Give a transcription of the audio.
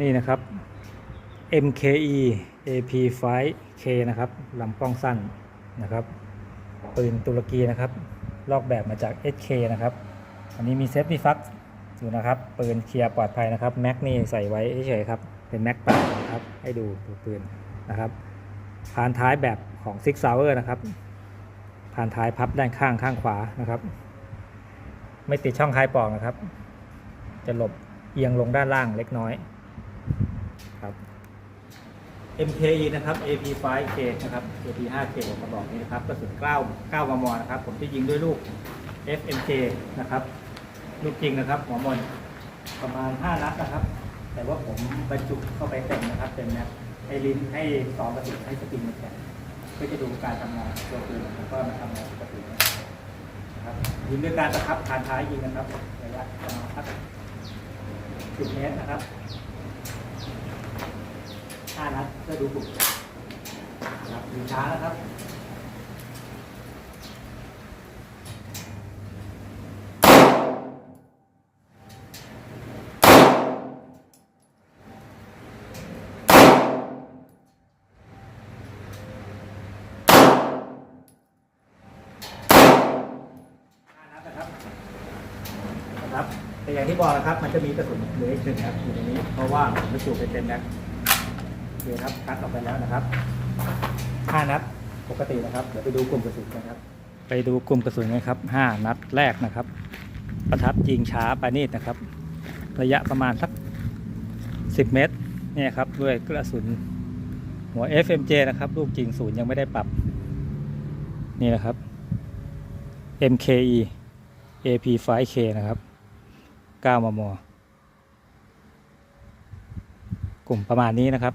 นี่นะครับ MKE AP5K นะครับลำกล้องสั้นนะครับปืนตุรกีนะครับ ลอกแบบมาจาก SK นะครับ อันนี้มีเซฟตี้ฟักอยู่นะครับ ปืนเคลียร์ปลอดภัยนะครับ แม็กนี่ใส่ไว้เฉยๆครับ เป็นแม็กเปล่านะครับ ให้ดูดูปืนนะครับพานท้ายแบบของ Six Sauer นะครับพานท้ายพับด้านข้างข้างขวานะครับ ไม่ติดช่องคลายปอกนะครับ จะหลบเอียงลงด้านล่างเล็กน้อย ครับ MKE นะครับ AP5K นะครับ AP5K กระบอกนี้นะครับกระสุน9 9มมนะครับ ผมจะยิงด้วยลูก FMK นะครับ ลูกจริงนะครับ หัวมนประมาณ 5 นัดนะครับ แต่ว่าผมบรรจุเข้าไปเต็มนะครับเต็มแม็กซ์ให้ลิ้นให้ซองกระสุนให้สปริงมันแข็งเพื่อจะดูการทำงานตัวปืนแล้วก็มาทำงานปกตินะครับยิงด้วยการประทับฐานท้ายยิงนะครับระยะประมาณสัก10เมตรนะครับ ห้านัดเพื่อดูกลุ่มครับยิงช้านะครับห้านัดนะครับนะครับแต่อย่างที่บอกนะครับ มันจะมีกระสุนเหลืออีกหนึ่งครับอยู่ในนี้ เพราะว่าผมบรรจุไปเต็มแม็กซ์ เคครับคัดออกไปแล้วนะครับห้านัดปกตินะครับ เดี๋ยวไปดูกลุ่มกระสุนกันครับ ไปดูกลุ่มกระสุนกันครับห้านัดแรกนะครับ ประทัดยิงช้าปานีตนะครับ ระยะประมาณสักสิบเมตรเนี่ยครับด้วยกระสุนหัว FMJ นะครับ ลูกจริงศูนย์ยังไม่ได้ปรับ นี่นะครับ MKE AP5K นะครับ 9 มม กลุ่มประมาณนี้นะครับ